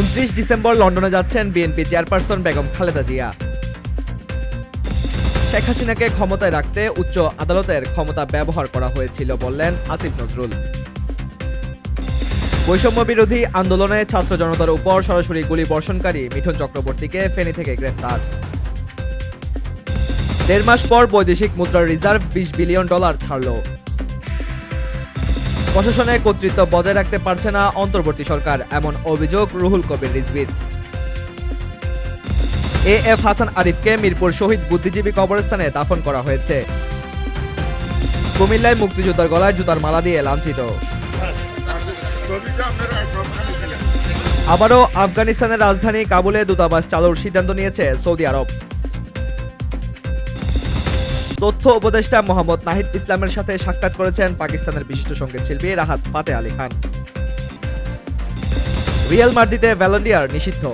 উনত্রিশ ডিসেম্বর লন্ডনে যাচ্ছেন বিএনপি চেয়ারপারসন বেগম খালেদা জিয়া। শেখ হাসিনাকে ক্ষমতায় রাখতে উচ্চ আদালতের ক্ষমতা ব্যবহার করা হয়েছিল বললেন আসিফ নজরুল। বৈষম্য বিরোধী আন্দোলনে ছাত্র জনতার উপর সরাসরি গুলি বর্ষণকারী মিঠুন চক্রবর্তীকে ফেনী থেকে গ্রেফতার। দেড় মাস পর বৈদেশিক মুদ্রার রিজার্ভ বিশ বিলিয়ন ডলার ছাড়ল। প্রশাসনে কর্তৃত্ব বজায় রাখতে পারছে না অন্তর্বর্তী সরকার, এমন অভিযোগ রুহুল কবির রিজভির। এ এফ হাসান আরিফকে মিরপুর শহীদ বুদ্ধিজীবী কবরস্থানে দাফন করা হয়েছে। কুমিল্লায় মুক্তিযোদ্ধার গলায় জুতার মালা দিয়ে লাঞ্ছিত। আবারও আফগানিস্তানের রাজধানী কাবুলে দূতাবাস চালুর সিদ্ধান্ত নিয়েছে সৌদি আরব। তথ্য উপদেষ্টা মোহাম্মদ নাহিদ ইসলামের সাথে সাক্ষাৎ করেছেন পাকিস্তানের বিশিষ্ট সংগীত শিল্পী রাহাত ফাতে আলী খান। রিয়াল মার্দিতে ভ্যালেন্ডিয়ার নিষিদ্ধ।